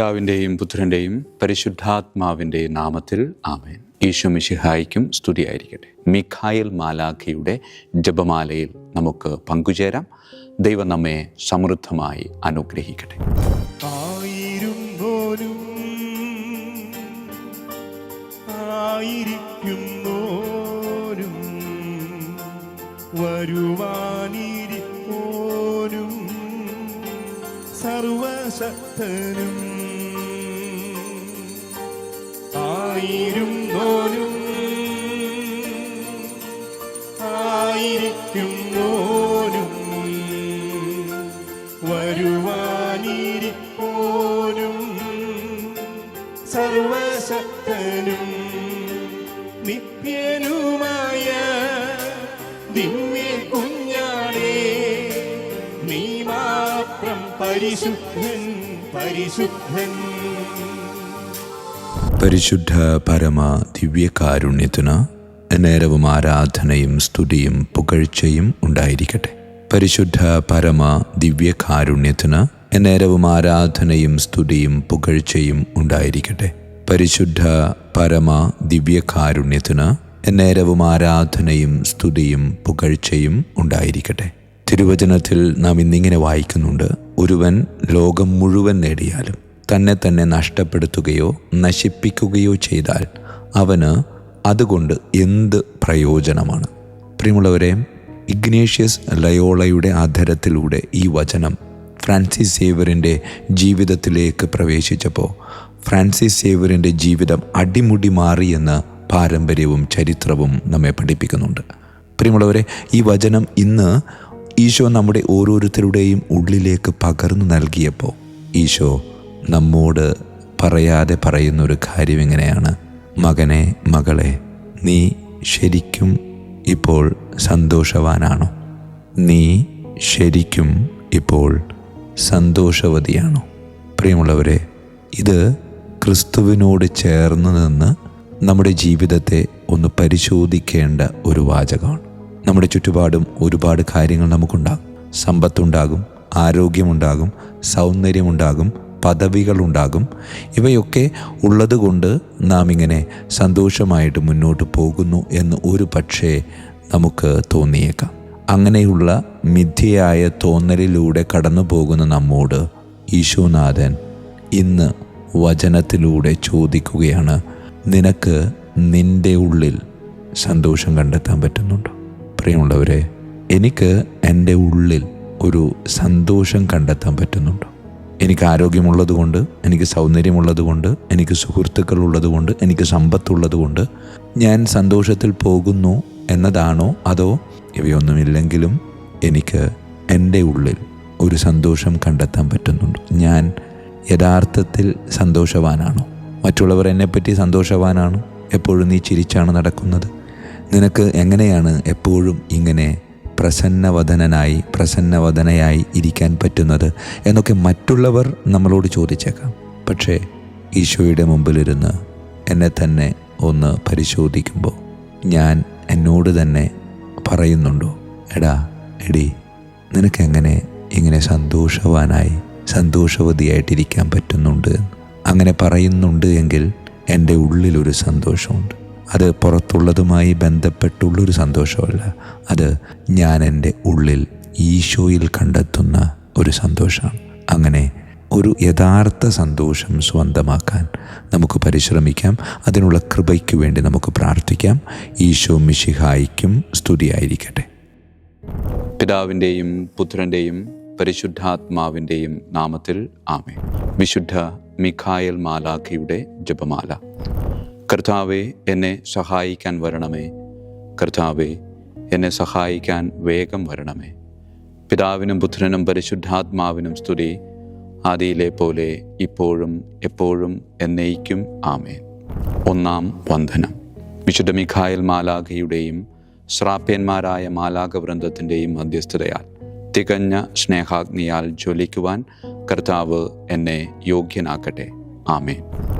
പിതാവിന്റെയും പുത്രന്റെയും പരിശുദ്ധാത്മാവിന്റെയും നാമത്തിൽ ആമേൻ. ഈശോ മിശിഹായിക്കും സ്തുതിയായിരിക്കട്ടെ. മിഖായൽ മാലാഖയുടെ ജപമാലയിൽ നമുക്ക് പങ്കുചേരാം. ദൈവം നമ്മെ സമൃദ്ധമായി അനുഗ്രഹിക്കട്ടെ. ആയിരുന്നോരും ആയിരിക്കുന്നോരും വരുവാനിരിപ്പോരും സർവശക്തനും ആയിരുന്നോരും ആയിരിക്കുന്നോരും വരുവാനിരിപ്പോരും സർവശക്തനും നിത്യനുമായ ദിവ്യ കുഞ്ഞാടേ നീ മാത്രം പരിശുദ്ധൻ പരിശുദ്ധൻ. പരിശുദ്ധ പരമ ദിവ്യകാരുണ്യത്തിന് നേരവും ആരാധനയും സ്തുതിയും പുകഴ്ചയും ഉണ്ടായിരിക്കട്ടെ. പരിശുദ്ധ പരമ ദിവ്യകാരുണ്യത്തിന് നേരവും ആരാധനയും സ്തുതിയും പുകഴ്ചയും ഉണ്ടായിരിക്കട്ടെ. പരിശുദ്ധ പരമ ദിവ്യകാരുണ്യത്തിന് നേരവും ആരാധനയും സ്തുതിയും പുകഴ്ചയും ഉണ്ടായിരിക്കട്ടെ. തിരുവചനത്തിൽ നാം ഇന്നിങ്ങനെ വായിക്കുന്നുണ്ട് ഒരുവൻ ലോകം മുഴുവൻ നേടിയാലും തന്നെ തന്നെ നഷ്ടപ്പെടുത്തുകയോ നശിപ്പിക്കുകയോ ചെയ്താൽ അവന് അതുകൊണ്ട് എന്ത് പ്രയോജനമാണ്? പ്രിയമുള്ളവരെ ഇഗ്നേഷ്യസ് ലയോളയുടെ ആധരത്തിലൂടെ ഈ വചനം ഫ്രാൻസിസ് സേവറിന്റെ ജീവിതത്തിലേക്ക് പ്രവേശിച്ചപ്പോൾ ഫ്രാൻസിസ് സേവറിന്റെ ജീവിതം അടിമുടി മാറിയെന്ന് പാരമ്പര്യവും ചരിത്രവും നമ്മെ പഠിപ്പിക്കുന്നുണ്ട്. പ്രിയമുള്ളവരെ ഈ വചനം ഇന്ന് ഈശോ നമ്മുടെ ഓരോരുത്തരുടെയും ഉള്ളിലേക്ക് പകർന്നു നൽകിയപ്പോൾ ഈശോ നമ്മോട് പറയാതെ പറയുന്നൊരു കാര്യം ഇങ്ങനെയാണ് മകനെ മകളെ നീ ശരിക്കും ഇപ്പോൾ സന്തോഷവാനാണോ? നീ ശരിക്കും ഇപ്പോൾ സന്തോഷവതിയാണോ? പ്രിയമുള്ളവരെ ഇത് ക്രിസ്തുവിനോട് ചേർന്ന് നിന്ന് നമ്മുടെ ജീവിതത്തെ ഒന്ന് പരിശോധിക്കേണ്ട ഒരു വാചകമാണ്. നമ്മുടെ ചുറ്റുപാടും ഒരുപാട് കാര്യങ്ങൾ നമുക്കുണ്ടാകും. സമ്പത്തുണ്ടാകും ആരോഗ്യമുണ്ടാകും സൗന്ദര്യമുണ്ടാകും പദവികളുണ്ടാകും. ഇവയൊക്കെ ഉള്ളതുകൊണ്ട് നാം ഇങ്ങനെ സന്തോഷമായിട്ട് മുന്നോട്ട് പോകുന്നു എന്ന് ഒരു പക്ഷേ നമുക്ക് തോന്നിയേക്കാം. അങ്ങനെയുള്ള മിഥ്യയായ തോന്നലിലൂടെ കടന്നു പോകുന്ന നമ്മോട് ഈശോനാഥൻ ഇന്ന് വചനത്തിലൂടെ ചോദിക്കുകയാണ് നിനക്ക് നിന്റെ ഉള്ളിൽ സന്തോഷം കണ്ടെത്താൻ പറ്റുന്നുണ്ടോ? പ്രിയമുള്ളവരെ എനിക്ക് എന്റെ ഉള്ളിൽ ഒരു സന്തോഷം കണ്ടെത്താൻ പറ്റുന്നുണ്ടോ? എനിക്ക് ആരോഗ്യമുള്ളതുകൊണ്ട് എനിക്ക് സൗന്ദര്യമുള്ളതുകൊണ്ട് എനിക്ക് സുഹൃത്തുക്കൾ ഉള്ളതുകൊണ്ട് എനിക്ക് സമ്പത്തുള്ളതുകൊണ്ട് ഞാൻ സന്തോഷത്തിൽ പോകുന്നു എന്നതാണോ അതോ ഇവയൊന്നുമില്ലെങ്കിലും എനിക്ക് എന്റെ ഉള്ളിൽ ഒരു സന്തോഷം കണ്ടെത്താൻ പറ്റുന്നുണ്ട്. ഞാൻ യഥാർത്ഥത്തിൽ സന്തോഷവാനാണോ? മറ്റുള്ളവർ എന്നെപ്പറ്റി സന്തോഷവാനാണ്? എപ്പോഴും നീ ചിരിച്ചാണ് നടക്കുന്നത്? നിനക്ക് എങ്ങനെയാണ് എപ്പോഴും ഇങ്ങനെ പ്രസന്നവദനായി പ്രസന്നവദനയായി ഇരിക്കാൻ പറ്റുന്നത് എന്നൊക്കെ മറ്റുള്ളവർ നമ്മളോട് ചോദിച്ചേക്കാം. പക്ഷേ ഈശോയുടെ മുമ്പിലിരുന്ന് എന്നെ തന്നെ ഒന്ന് പരിശോധിക്കുമ്പോൾ ഞാൻ എന്നോട് തന്നെ പറയുന്നുണ്ടോ? എടാ എടി നിനക്കെങ്ങനെ ഇങ്ങനെ സന്തോഷവാനായി സന്തോഷവതിയായിട്ടിരിക്കാൻ പറ്റുന്നുണ്ട്? അങ്ങനെ പറയുന്നുണ്ട് എങ്കിൽ എന്റെ ഉള്ളിലൊരു സന്തോഷമുണ്ട്. അത് പുറത്തുള്ളതുമായി ബന്ധപ്പെട്ടുള്ളൊരു സന്തോഷമല്ല. അത് ഞാൻ എന്റെ ഉള്ളിൽ ഈശോയിൽ കണ്ടെത്തുന്ന ഒരു സന്തോഷമാണ്. അങ്ങനെ ഒരു യഥാർത്ഥ സന്തോഷം സ്വന്തമാക്കാൻ നമുക്ക് പരിശ്രമിക്കാം. അതിനുള്ള കൃപയ്ക്ക് വേണ്ടി നമുക്ക് പ്രാർത്ഥിക്കാം. ഈശോ മിശിഹായിക്കും സ്തുതിയായിരിക്കട്ടെ. പിതാവിന്റെയും പുത്രന്റെയും പരിശുദ്ധാത്മാവിന്റെയും നാമത്തിൽ ആമേ വിശുദ്ധ മിഖായൽ മാലാഖയുടെ ജപമാല. കർത്താവെ എന്നെ സഹായിക്കാൻ വരണമേ. കർത്താവെ എന്നെ സഹായിക്കാൻ വേഗം വരണമേ. പിതാവിനും പുത്രനും പരിശുദ്ധാത്മാവിനും സ്തുതി. ആദിയിലെ പോലെ ഇപ്പോഴും എപ്പോഴും എന്നേക്കും ആമേൻ. ഒന്നാം വന്ദനം. വിശുദ്ധ മിഖായൽ മാലാഖയുടെയും ശ്രാപ്യന്മാരായ മാലാഖ വൃന്ദത്തിന്റെയും മധ്യസ്ഥതയാൽ തികഞ്ഞ സ്നേഹാഗ്നിയാൽ ജ്വലിക്കുവാൻ കർത്താവ് എന്നെ യോഗ്യനാക്കട്ടെ. ആമേൻ.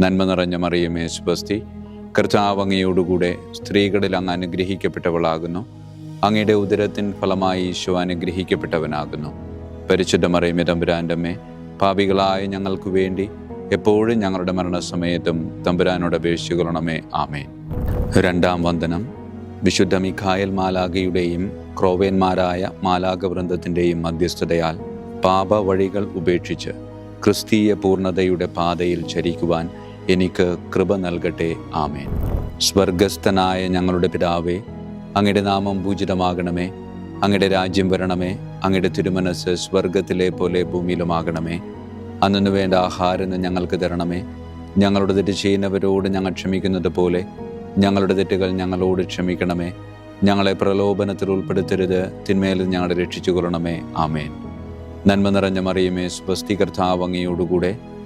നന്മ നിറഞ്ഞ മറിയമേ സുബസ്തി. കർത്താവ് അങ്ങയോടുകൂടെ സ്ത്രീകളിൽ അങ്ങ് അനുഗ്രഹിക്കപ്പെട്ടവളാകുന്നു. അങ്ങയുടെ ഉദരത്തിൻ ഫലമായി ഈശോ അനുഗ്രഹിക്കപ്പെട്ടവനാകുന്നു. പരിശുദ്ധ മറിയമേ തമ്പുരാന്റമ്മേ പാപികളായ ഞങ്ങൾക്ക് വേണ്ടി എപ്പോഴും ഞങ്ങളുടെ മരണസമയത്തും തമ്പുരാനോട് അപേക്ഷിക്കണമേ. ആമേ രണ്ടാം വന്ദനം. വിശുദ്ധ മിഖായൽ മാലാഖയുടെയും ക്രോവേന്മാരായ മാലാഖ വൃന്ദത്തിന്റെയും മധ്യസ്ഥതയാൽ പാപ വഴികൾ ഉപേക്ഷിച്ച് ക്രിസ്തീയ പൂർണതയുടെ പാതയിൽ ചരിക്കുവാൻ എനിക്ക് കൃപ നൽകട്ടെ. ആമേൻ. സ്വർഗസ്ഥനായ ഞങ്ങളുടെ പിതാവേ അങ്ങയുടെ നാമം പൂജിതമാകണമേ. അങ്ങയുടെ രാജ്യം വരണമേ. അങ്ങയുടെ തിരുമനസ് സ്വർഗത്തിലെ പോലെ ഭൂമിയിലുമാകണമേ. അന്നു വേണ്ട ആഹാരം ഞങ്ങൾക്ക് തരണമേ. ഞങ്ങളുടെ തെറ്റ് ചെയ്യുന്നവരോട് ഞങ്ങൾ ക്ഷമിക്കുന്നത് പോലെ ഞങ്ങളുടെ തെറ്റുകൾ ഞങ്ങളോട് ക്ഷമിക്കണമേ. ഞങ്ങളെ പ്രലോഭനത്തിൽ ഉൾപ്പെടുത്തരുത്. തിന്മയിൽ ഞങ്ങളെ രക്ഷിച്ചു കൊള്ളണമേ ആമേൻ. നന്മ നിറഞ്ഞ മറിയമേ സ്വസ്തി കർത്താവ് അങ്ങയോടുകൂടെ.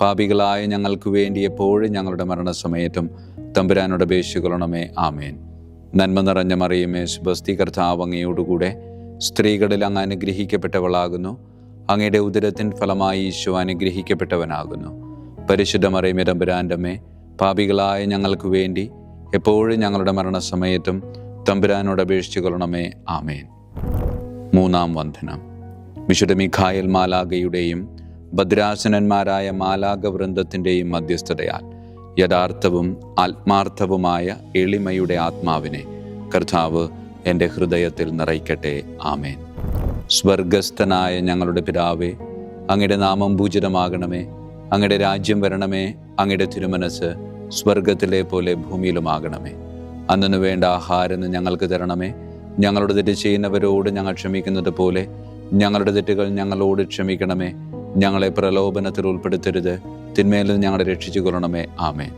പാപികളായ ഞങ്ങൾക്ക് വേണ്ടി എപ്പോഴും ഞങ്ങളുടെ മരണസമയത്തും തമ്പുരാനോട് അപേക്ഷിച്ചു കൊള്ളണമേ ആമേൻ. നന്മ നിറഞ്ഞ മറിയമേ ശുഭസ്തി കർത്താവ് അങ്ങയോടുകൂടെ സ്ത്രീകളിൽ അങ്ങ് അനുഗ്രഹിക്കപ്പെട്ടവളാകുന്നു. അങ്ങയുടെ ഉദരത്തിൻ ഫലമായി ഈശോ അനുഗ്രഹിക്കപ്പെട്ടവനാകുന്നു. പരിശുദ്ധ മറിയമേ തമ്പുരാന്റമ്മേ പാപികളായ ഞങ്ങൾക്ക് വേണ്ടി എപ്പോഴും ഞങ്ങളുടെ മരണസമയത്തും തമ്പുരാനോട് അപേക്ഷിച്ചുകൊള്ളണമേ ആമേൻ. മൂന്നാം വന്ദനം. വിശുദ്ധ മിഖായൽ മാലാഗയുടെയും ഭദ്രാസനന്മാരായ മാലാക വൃന്ദത്തിന്റെയും മധ്യസ്ഥതയാൽ യഥാർത്ഥവും ആത്മാർത്ഥവുമായ എളിമയുടെ ആത്മാവിനെ കർത്താവ് എന്റെ ഹൃദയത്തിൽ നിറയ്ക്കട്ടെ. ആമേൻ. സ്വർഗസ്ഥനായ ഞങ്ങളുടെ പിതാവേ അങ്ങയുടെ നാമം പൂജിതമാകണമേ. അങ്ങയുടെ രാജ്യം വരണമേ. അങ്ങയുടെ തിരുമനസ് സ്വർഗത്തിലെ പോലെ ഭൂമിയിലുമാകണമേ. അന്നു വേണ്ട ആഹാരം ഞങ്ങൾക്ക് തരണമേ. ഞങ്ങളുടെ തെറ്റ് ചെയ്യുന്നവരോട് ഞങ്ങൾ ക്ഷമിക്കുന്നത് പോലെ ഞങ്ങളുടെ തെറ്റുകൾ ഞങ്ങളോട് ക്ഷമിക്കണമേ. ഞങ്ങളെ പ്രലോഭനത്തിൽ ഉൾപ്പെടുത്തരുത്. തിന്മയിൽ നിന്ന് ഞങ്ങളെ രക്ഷിച്ചു കൊള്ളണമേ ആമേ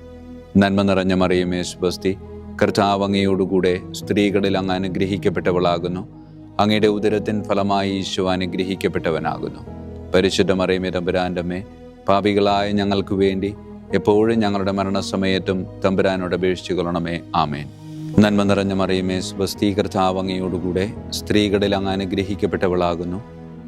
നന്മ നിറഞ്ഞ മറിയമേ സ്വസ്തി. കർത്താവങ്ങയോടുകൂടെ സ്ത്രീകളിൽ അങ്ങ് അനുഗ്രഹിക്കപ്പെട്ടവളാകുന്നു. അങ്ങയുടെ ഉദരത്തിൻ ഫലമായി ഈശോ അനുഗ്രഹിക്കപ്പെട്ടവനാകുന്നു. പരിശുദ്ധ മറിയമേ തമ്പുരാന്റമ്മേ പാപികളായ ഞങ്ങൾക്ക് വേണ്ടി എപ്പോഴും ഞങ്ങളുടെ മരണസമയത്തും തമ്പുരാനോട് അപേക്ഷിച്ചു കൊള്ളണമേ ആമേൻ. നന്മ നിറഞ്ഞ മറിയമേ സ്വസ്തി. കർത്താവങ്ങയോടുകൂടെ സ്ത്രീകളിൽ അങ്ങ് അനുഗ്രഹിക്കപ്പെട്ടവളാകുന്നു.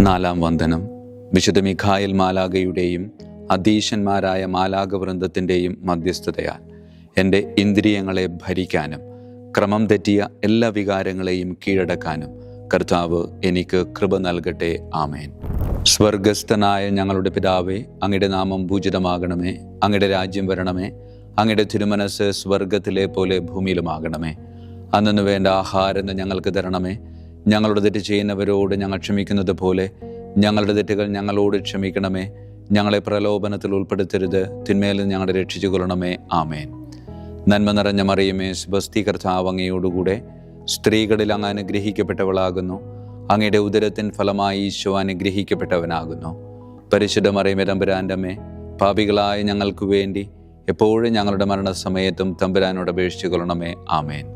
നാലാം വന്ദനം. വിശുദ്ധ മിഖായൽ മാലാഗയുടെയും അധീശന്മാരായ മാലാഗ വൃന്ദത്തിന്റെയും മധ്യസ്ഥതയാൽ എന്റെ ഇന്ദ്രിയങ്ങളെ ഭരിക്കാനും ക്രമം തെറ്റിയ എല്ലാ വികാരങ്ങളെയും കീഴടക്കാനും കർത്താവ് എനിക്ക് കൃപ നൽകട്ടെ. ആമേൻ. സ്വർഗസ്ഥനായ ഞങ്ങളുടെ പിതാവേ അങ്ങയുടെ നാമം പൂജിതമാകണമേ അങ്ങയുടെ രാജ്യം വരണമേ അങ്ങയുടെ തിരുമനസ് സ്വർഗത്തിലെ പോലെ ഭൂമിയിലുമാകണമേ. അന്നു വേണ്ട ആഹാരം ഞങ്ങൾക്ക് തരണമേ ഞങ്ങളുടെ തെറ്റ് ചെയ്യുന്നവരോട് ഞങ്ങൾ ക്ഷമിക്കുന്നത് പോലെ ഞങ്ങളുടെ തെറ്റുകൾ ഞങ്ങളോട് ക്ഷമിക്കണമേ. ഞങ്ങളെ പ്രലോഭനത്തിൽ ഉൾപ്പെടുത്തരുത്. ഞങ്ങളുടെ ഞങ്ങളെ രക്ഷിച്ചു കൊള്ളണമേ ആമേൻ. നന്മ നിറഞ്ഞ മറിയമേ സ്വസ്തി കർത്താവ് അങ്ങയോടുകൂടെ സ്ത്രീകളിൽ അങ്ങ് അനുഗ്രഹിക്കപ്പെട്ടവളാകുന്നു. അങ്ങയുടെ ഉദരത്തിൻ ഫലമായി ഈശോ അനുഗ്രഹിക്കപ്പെട്ടവനാകുന്നു. പരിശുദ്ധ മറിയമേ തമ്പുരാന്റമ്മേ പാപികളായ ഞങ്ങൾക്ക് വേണ്ടി എപ്പോഴും ഞങ്ങളുടെ മരണസമയത്തും തമ്പുരാനോട് അപേക്ഷിച്ചു കൊള്ളണമേ ആമേൻ.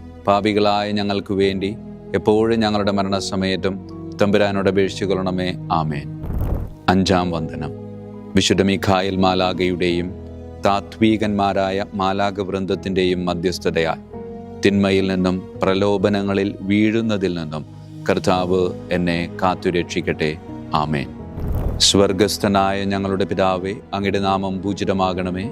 പാപികളായ ഞങ്ങൾക്ക് വേണ്ടി എപ്പോഴും ഞങ്ങളുടെ മരണസമയത്തും തമ്പുരാനോട് അപേക്ഷിച്ചു കൊള്ളണമേ ആമേൻ. അഞ്ചാം വന്ദനം. വിശുദ്ധ മിഖായിൽ മാലാകയുടെയും താത്വീകന്മാരായ മാലാക വൃന്ദത്തിന്റെയും മധ്യസ്ഥതയാൽ തിന്മയിൽ നിന്നും പ്രലോഭനങ്ങളിൽ വീഴുന്നതിൽ നിന്നും കർത്താവ് എന്നെ കാത്തുരക്ഷിക്കട്ടെ. ആമേൻ. സ്വർഗസ്ഥനായ ഞങ്ങളുടെ പിതാവേ അങ്ങയുടെ നാമം പൂജിതമാകണമേ.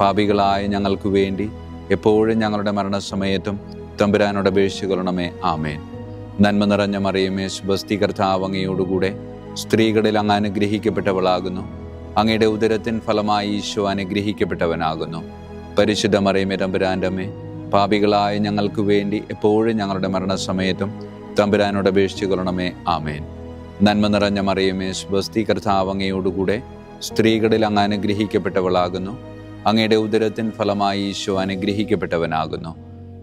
പാപികളായ ഞങ്ങൾക്ക് വേണ്ടി എപ്പോഴും ഞങ്ങളുടെ മരണസമയത്തും തമ്പുരാനോട് അപേക്ഷിച്ചു കൊള്ളണമേ. ആമേൻ. നന്മ നിറഞ്ഞ മറിയമേ ശുഭസ്തി കർത്താവങ്ങയോടുകൂടെ സ്ത്രീകളിൽ അങ്ങ് അനുഗ്രഹിക്കപ്പെട്ടവളാകുന്നു. അങ്ങയുടെ ഉദരത്തിൻ ഫലമായി ഈശോ അനുഗ്രഹിക്കപ്പെട്ടവനാകുന്നു. പരിശുദ്ധ മറിയമേ തമ്പുരാന്റെ അമ്മേ പാപികളായ ഞങ്ങൾക്ക് വേണ്ടി എപ്പോഴും ഞങ്ങളുടെ മരണസമയത്തും തമ്പുരാനോട് അപേക്ഷിച്ചു കൊള്ളണമേ. ആമേൻ. നന്മ നിറഞ്ഞ മറിയമേ ശുഭസ്തി കർത്താവങ്ങയോടുകൂടെ സ്ത്രീകളിൽ അങ്ങ് അനുഗ്രഹിക്കപ്പെട്ടവളാകുന്നു. അങ്ങയുടെ ഉദരത്തിൻ ഫലമായി ഈശോ അനുഗ്രഹിക്കപ്പെട്ടവനാകുന്നു.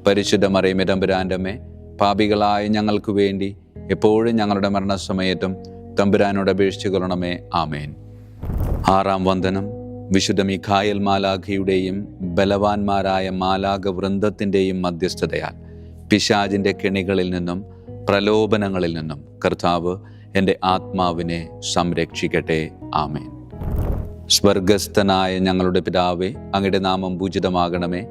പരിശുദ്ധ മറിയമേ തമ്പുരാന്റെ പാപികളായ ഞങ്ങൾക്ക് വേണ്ടി എപ്പോഴും ഞങ്ങളുടെ മരണസമയത്തും തമ്പുരാനോട് അപേക്ഷിച്ചു കൊള്ളണമേ. ആമേൻ. ആറാം വന്ദനം. വിശുദ്ധ മിഖായൽ മാലാഖയുടെയും ബലവാന്മാരായ മാലാഖ വൃന്ദത്തിന്റെയും മധ്യസ്ഥതയാൽ പിശാജിന്റെ കെണികളിൽ നിന്നും പ്രലോഭനങ്ങളിൽ നിന്നും കർത്താവ് എന്റെ ആത്മാവിനെ സംരക്ഷിക്കട്ടെ. ആമേൻ. സ്വർഗസ്ഥനായ ഞങ്ങളുടെ പിതാവേ അങ്ങയുടെ നാമം പൂജിതമാകണമേ.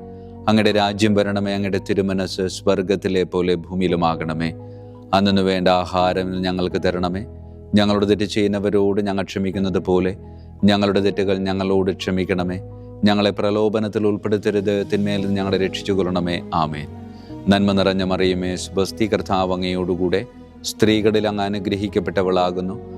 അങ്ങയുടെ രാജ്യം വരണമേ അങ്ങയുടെ തിരുമനസ് സ്വർഗത്തിലെ പോലെ ഭൂമിയിലുമാകണമേ. അന്നു വേണ്ട ആഹാരം ഞങ്ങൾക്ക് തരണമേ. ഞങ്ങളുടെ തെറ്റ് ചെയ്യുന്നവരോട് ഞങ്ങൾ ക്ഷമിക്കുന്നത് പോലെ ഞങ്ങളുടെ തെറ്റുകൾ ഞങ്ങളോട് ക്ഷമിക്കണമേ. ഞങ്ങളെ പ്രലോഭനത്തിൽ ഉൾപ്പെടുത്തരുത് തിന്മയിൽ നിന്ന് ഞങ്ങളെ രക്ഷിച്ചു കൊള്ളണമേ ആമേൻ. നന്മ നിറഞ്ഞ മറിയമേ സ്വസ്തി കർത്താവ് അങ്ങയോടുകൂടെ സ്ത്രീകളിൽ അങ്ങ് അനുഗ്രഹിക്കപ്പെട്ടവളാകുന്നു.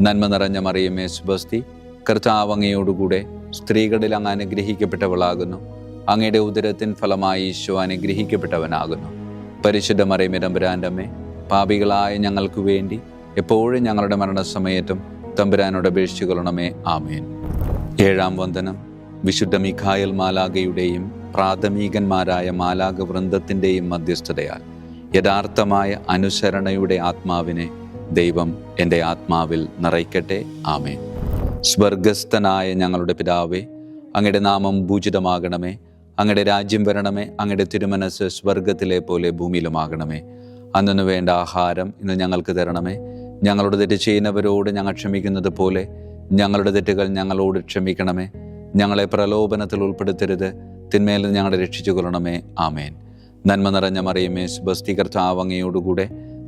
നന്മ നിറഞ്ഞ മറിയമേ സുബസ്തി. കർത്താവ് അങ്ങയോടുകൂടെ സ്ത്രീകളിൽ അങ്ങ് അനുഗ്രഹിക്കപ്പെട്ടവളാകുന്നു. അങ്ങയുടെ ഉദരത്തിൻ ഫലമായി ഈശോ അനുഗ്രഹിക്കപ്പെട്ടവനാകുന്നു. പരിശുദ്ധ മറിയമേ തമ്പുരാന്റമ്മേ പാപികളായ ഞങ്ങൾക്ക് വേണ്ടി എപ്പോഴും ഞങ്ങളുടെ മരണസമയത്തും തമ്പുരാനോട് അപേക്ഷിച്ചു കൊള്ളണമേ ആമേൻ. ഏഴാം വന്ദനം. വിശുദ്ധ മിഖായൽ മാലാകയുടെയും പ്രാഥമികന്മാരായ മാലാക വൃന്ദത്തിന്റെയും മധ്യസ്ഥതയാൽ യഥാർത്ഥമായ അനുസരണയുടെ ആത്മാവിനെ ദൈവം എന്റെ ആത്മാവിൽ നിറയ്ക്കട്ടെ. ആമേ സ്വർഗസ്ഥനായ ഞങ്ങളുടെ പിതാവേ അങ്ങയുടെ നാമം ഭൂജിതമാകണമേ അങ്ങയുടെ രാജ്യം വരണമേ. അങ്ങയുടെ തിരുമനസ് സ്വർഗത്തിലെ പോലെ ഭൂമിയിലുമാകണമേ. അന്നു വേണ്ട ആഹാരം ഇന്ന് ഞങ്ങൾക്ക് തരണമേ. ഞങ്ങളുടെ തെറ്റ് ചെയ്യുന്നവരോട് ഞങ്ങൾ ക്ഷമിക്കുന്നത് പോലെ ഞങ്ങളുടെ തെറ്റുകൾ ഞങ്ങളോട് ക്ഷമിക്കണമേ. ഞങ്ങളെ പ്രലോഭനത്തിൽ ഉൾപ്പെടുത്തരുത്. തിന്മയിൽ ഞങ്ങളെ രക്ഷിച്ചു കൊള്ളണമേ ആമേൻ. നന്മ നിറഞ്ഞ മറിയമേ സുബസ്തി കർത്താവ് അങ്ങയോടുകൂടെ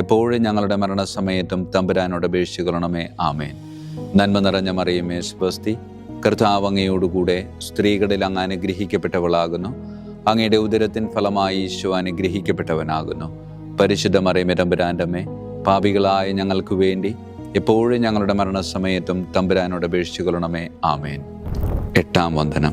എപ്പോഴും ഞങ്ങളുടെ മരണസമയത്തും തമ്പുരാനോട് അപേക്ഷിക്കണമേ ആമേൻ. നന്മ നിറഞ്ഞ മറിയമേ സ്വസ്തി കർത്താവ് അങ്ങയോടുകൂടെ സ്ത്രീകളിൽ അങ്ങ് അനുഗ്രഹിക്കപ്പെട്ടവളാകുന്നു. അങ്ങയുടെ ഉദരത്തിൻ ഫലമായി ഈശോ അനുഗ്രഹിക്കപ്പെട്ടവനാകുന്നു. പരിശുദ്ധ മറിയമേ തമ്പുരാന്റെ അമ്മേ പാപികളായ ഞങ്ങൾക്ക് വേണ്ടി എപ്പോഴും ഞങ്ങളുടെ മരണസമയത്തും തമ്പുരാനോട് അപേക്ഷിച്ചുകൊള്ളണമേ. ആമേൻ. എട്ടാം വന്ദനം.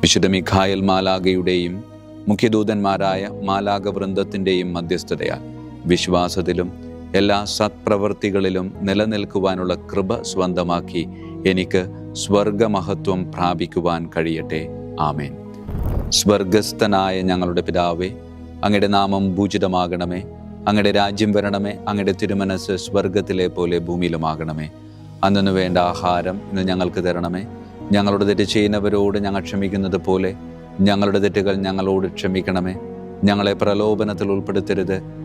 വിശുദ്ധ മിഖായൽ മാലാഗയുടെയും മുഖ്യദൂതന്മാരായ മാലാഗ വൃന്ദത്തിന്റെയും മധ്യസ്ഥതയാൽ വിശ്വാസത്തിലും എല്ലാ സത്പ്രവൃത്തികളിലും നിലനിൽക്കുവാനുള്ള കൃപ സ്വന്തമാക്കി എനിക്ക് സ്വർഗമഹത്വം പ്രാപിക്കുവാൻ കഴിയട്ടെ. ആമേൻ. സ്വർഗസ്ഥനായ ഞങ്ങളുടെ പിതാവേ അങ്ങയുടെ നാമം ഭൂജിതമാകണമേ അങ്ങയുടെ രാജ്യം വരണമേ. അങ്ങയുടെ തിരുമനസ് സ്വർഗത്തിലെ പോലെ ഭൂമിയിലുമാകണമേ. അന്നു വേണ്ട ആഹാരം ഇന്ന് ഞങ്ങൾക്ക് തരണമേ. ഞങ്ങളുടെ തെറ്റ് ചെയ്യുന്നവരോട് ഞങ്ങൾ ക്ഷമിക്കുന്നത് പോലെ ഞങ്ങളുടെ തെറ്റുകൾ ഞങ്ങളോട് ക്ഷമിക്കണമേ. ഞങ്ങളെ പ്രലോഭനത്തിൽ ഉൾപ്പെടുത്തരുത്.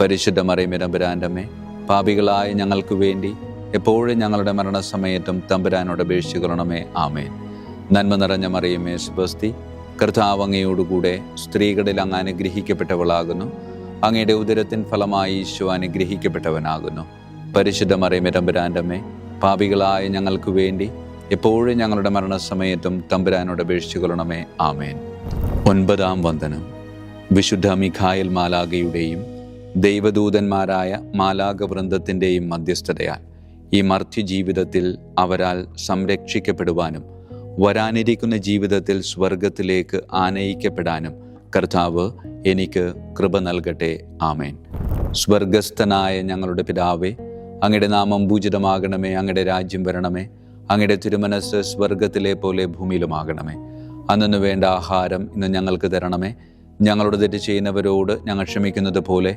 പരിശുദ്ധ മറിയമേ തമ്പുരാന്റെ അമ്മേ. പാപികളായ ഞങ്ങൾക്ക് വേണ്ടി എപ്പോഴും ഞങ്ങളുടെ മരണസമയത്തും തമ്പുരാനോട് അപേക്ഷിക്കണമേ ആമേൻ. നന്മ നിറഞ്ഞ മറിയമേ സുബസ്തി. കർത്താവങ്ങയോടുകൂടെ സ്ത്രീകളിൽ അങ്ങ് അനുഗ്രഹിക്കപ്പെട്ടവളാകുന്നു. അങ്ങയുടെ ഉദരത്തിൻ ഫലമായി ഈശോ അനുഗ്രഹിക്കപ്പെട്ടവനാകുന്നു. പരിശുദ്ധ മറിയമേ തമ്പുരാന്റെ അമ്മേ. പാപികളായ ഞങ്ങൾക്ക് വേണ്ടി എപ്പോഴും ഞങ്ങളുടെ മരണസമയത്തും തമ്പുരാനോട് അപേക്ഷിച്ചു കൊള്ളണമേ ആമേൻ. ഒൻപതാം വന്ദനം. വിശുദ്ധ മിഖായൽ മാലാഗയുടെയും ദൈവദൂതന്മാരായ മാലാകവൃന്ദത്തിന്റെയും മധ്യസ്ഥതയാൽ ഈ മർത്യജീവിതത്തിൽ ജീവിതത്തിൽ അവരാൽ സംരക്ഷിക്കപ്പെടുവാനും വരാനിരിക്കുന്ന ജീവിതത്തിൽ സ്വർഗത്തിലേക്ക് ആനയിക്കപ്പെടാനും കർത്താവ് എനിക്ക് കൃപ നൽകട്ടെ. ആമേൻ. സ്വർഗസ്ഥനായ ഞങ്ങളുടെ പിതാവേ അങ്ങയുടെ നാമം പൂജിതമാകണമേ അങ്ങയുടെ രാജ്യം വരണമേ അങ്ങയുടെ തിരുമനസ് സ്വർഗത്തിലെ പോലെ ഭൂമിയിലുമാകണമേ. അന്നു വേണ്ട ആഹാരം ഇന്ന് ഞങ്ങൾക്ക് തരണമേ. ഞങ്ങളുടെ തെറ്റ് ചെയ്യുന്നവരോട് ഞങ്ങൾ ക്ഷമിക്കുന്നത് പോലെ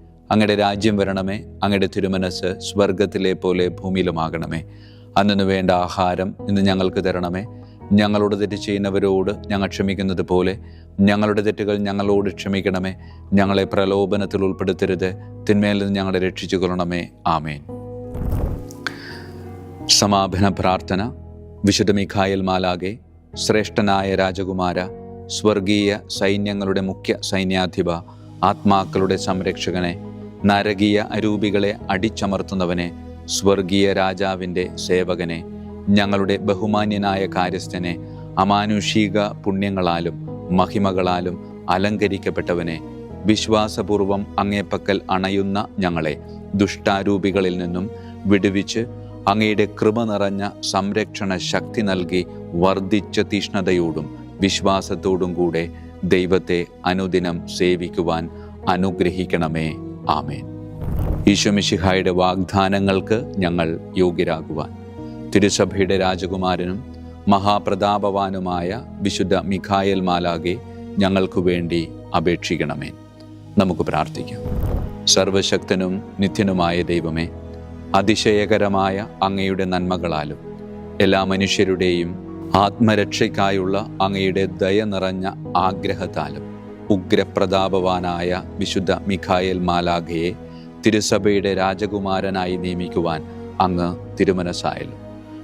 അങ്ങയുടെ രാജ്യം വരണമേ അങ്ങയുടെ തിരുമനസ് സ്വർഗത്തിലെ പോലെ ഭൂമിയിലുമാകണമേ. അന്നു വേണ്ട ആഹാരം ഇന്ന് ഞങ്ങൾക്ക് തരണമേ. ഞങ്ങളോട് തെറ്റ് ചെയ്യുന്നവരോട് ഞങ്ങൾ ക്ഷമിക്കുന്നത് പോലെ ഞങ്ങളുടെ തെറ്റുകൾ ഞങ്ങളോട് ക്ഷമിക്കണമേ. ഞങ്ങളെ പ്രലോഭനത്തിൽ ഉൾപ്പെടുത്തരുത് തിന്മയിൽ നിന്ന് ഞങ്ങളെ രക്ഷിച്ചു കൊള്ളണമേ ആമേൻ. സമാപന പ്രാർത്ഥന. വിശുദ്ധ മിഖായൽ മാലാകെ ശ്രേഷ്ഠനായ രാജകുമാര സ്വർഗീയ സൈന്യങ്ങളുടെ മുഖ്യ സൈന്യാധിപ ആത്മാക്കളുടെ സംരക്ഷകനെ നരകീയ അരൂപികളെ അടിച്ചമർത്തുന്നവനെ സ്വർഗീയ രാജാവിന്റെ സേവകനെ ഞങ്ങളുടെ ബഹുമാന്യനായ കാര്യസ്ഥനെ അമാനുഷിക പുണ്യങ്ങളാലും മഹിമകളാലും അലങ്കരിക്കപ്പെട്ടവനെ വിശ്വാസപൂർവം അങ്ങേപ്പക്കൽ അണയുന്ന ഞങ്ങളെ ദുഷ്ടാരൂപികളിൽ നിന്നും വിടുവിച്ച് അങ്ങയുടെ കൃപ നിറഞ്ഞ സംരക്ഷണ ശക്തി നൽകി വർദ്ധിച്ച തീഷ്ണതയോടും വിശ്വാസത്തോടും കൂടെ ദൈവത്തെ അനുദിനം സേവിക്കുവാൻ അനുഗ്രഹിക്കണമേ. ആമേൻ. ഈശോമിശിഹായുടെ വാഗ്ദാനങ്ങൾക്ക് ഞങ്ങൾ യോഗ്യരാകുവാൻ തിരുസഭയുടെ രാജകുമാരനും മഹാപ്രതാപവാനുമായ വിശുദ്ധ മിഖായൽ മാലാകെ ഞങ്ങൾക്കു വേണ്ടി അപേക്ഷിക്കണമേ. നമുക്ക് പ്രാർത്ഥിക്കാം. സർവശക്തനും നിത്യനുമായ ദൈവമേ അതിശയകരമായ അങ്ങയുടെ നന്മകളാലും എല്ലാ മനുഷ്യരുടെയും ആത്മരക്ഷയ്ക്കായുള്ള അങ്ങയുടെ ദയ നിറഞ്ഞ ആഗ്രഹത്താലും ഉഗ്രപ്രതാപവാനായ വിശുദ്ധ മിഖായൽ മാലാഖയെ തിരുസഭയുടെ രാജകുമാരനായി നിയമിക്കുവാൻ അങ്ങ് തിരുമനസായല്ലോ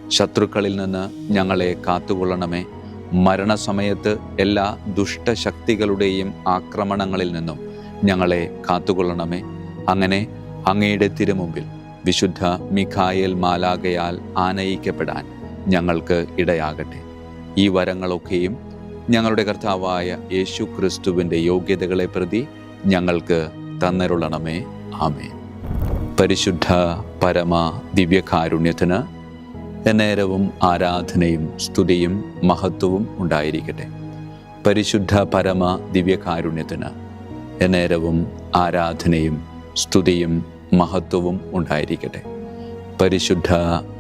ശത്രുക്കളിൽ നിന്ന് ഞങ്ങളെ കാത്തുകൊള്ളണമേ. മരണസമയത്ത് എല്ലാ ദുഷ്ടശക്തികളുടെയും ആക്രമണങ്ങളിൽ നിന്നും ഞങ്ങളെ കാത്തുകൊള്ളണമേ. അങ്ങനെ അങ്ങയുടെ തിരുമുമ്പിൽ വിശുദ്ധ മിഖായേൽ മാലാകയാൽ ആനയിക്കപ്പെടാൻ ഞങ്ങൾക്ക് ഇടയാകട്ടെ. ഈ വരങ്ങളൊക്കെയും ഞങ്ങളുടെ കർത്താവായ യേശു ക്രിസ്തുവിന്റെ യോഗ്യതകളെ പ്രതി ഞങ്ങൾക്ക് തന്നരുളണമേ. ആമേ പരിശുദ്ധ പരമ ദിവ്യകാരുണ്യത്തിന് എന്നേരവും ആരാധനയും സ്തുതിയും മഹത്വവും ഉണ്ടായിരിക്കട്ടെ. പരിശുദ്ധ പരമ ദിവ്യകാരുണ്യത്തിന് എന്നേരവും ആരാധനയും സ്തുതിയും മഹത്വവും ഉണ്ടായിരിക്കട്ടെ. പരിശുദ്ധ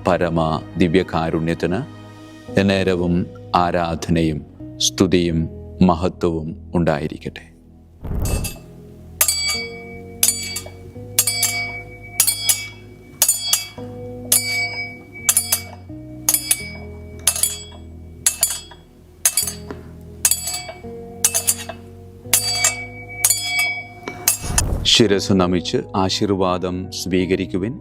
പരമ ദിവ്യകാരുണ്യത്തിന് എന്നേരവും ആരാധനയും സ്തുതിയും മഹത്വവും ഉണ്ടായിരിക്കട്ടെ. ശിരസ് നമിച്ച് ആശീർവാദം സ്വീകരിക്കുവിൻ.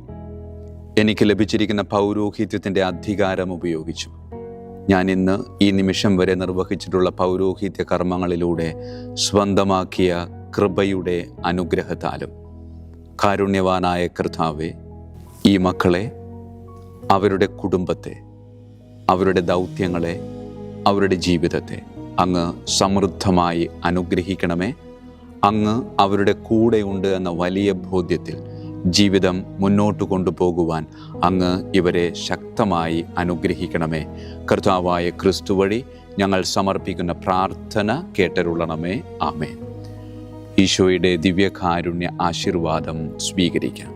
എനിക്ക് ലഭിച്ചിരിക്കുന്ന പൗരോഹിത്യത്തിന്റെ അധികാരം ഉപയോഗിച്ചു. ഞാൻ ഇന്ന് ഈ നിമിഷം വരെ നിർവഹിച്ചിട്ടുള്ള പൗരോഹിത്യ കർമ്മങ്ങളിലൂടെ സ്വന്തമാക്കിയ കൃപയുടെ അനുഗ്രഹത്താലും. കാരുണ്യവാനായ കർത്താവെ ഈ മക്കളെ അവരുടെ കുടുംബത്തെ അവരുടെ ദൗത്യങ്ങളെ അവരുടെ ജീവിതത്തെ അങ്ങ് സമൃദ്ധമായി അനുഗ്രഹിക്കണമേ. അങ്ങ് അവരുടെ കൂടെയുണ്ട് എന്ന വലിയ ബോധ്യത്തിൽ ജീവിതം മുന്നോട്ട് കൊണ്ടുപോകുവാൻ അങ്ങ് ഇവരെ ശക്തമായി അനുഗ്രഹിക്കണമേ. കർത്താവായ ക്രിസ്തു വഴി ഞങ്ങൾ സമർപ്പിക്കുന്ന പ്രാർത്ഥന കേട്ടരുള്ളണമേ ആമേ ഈശോയുടെ ദിവ്യകാരുണ്യ ആശീർവാദം സ്വീകരിക്കാം.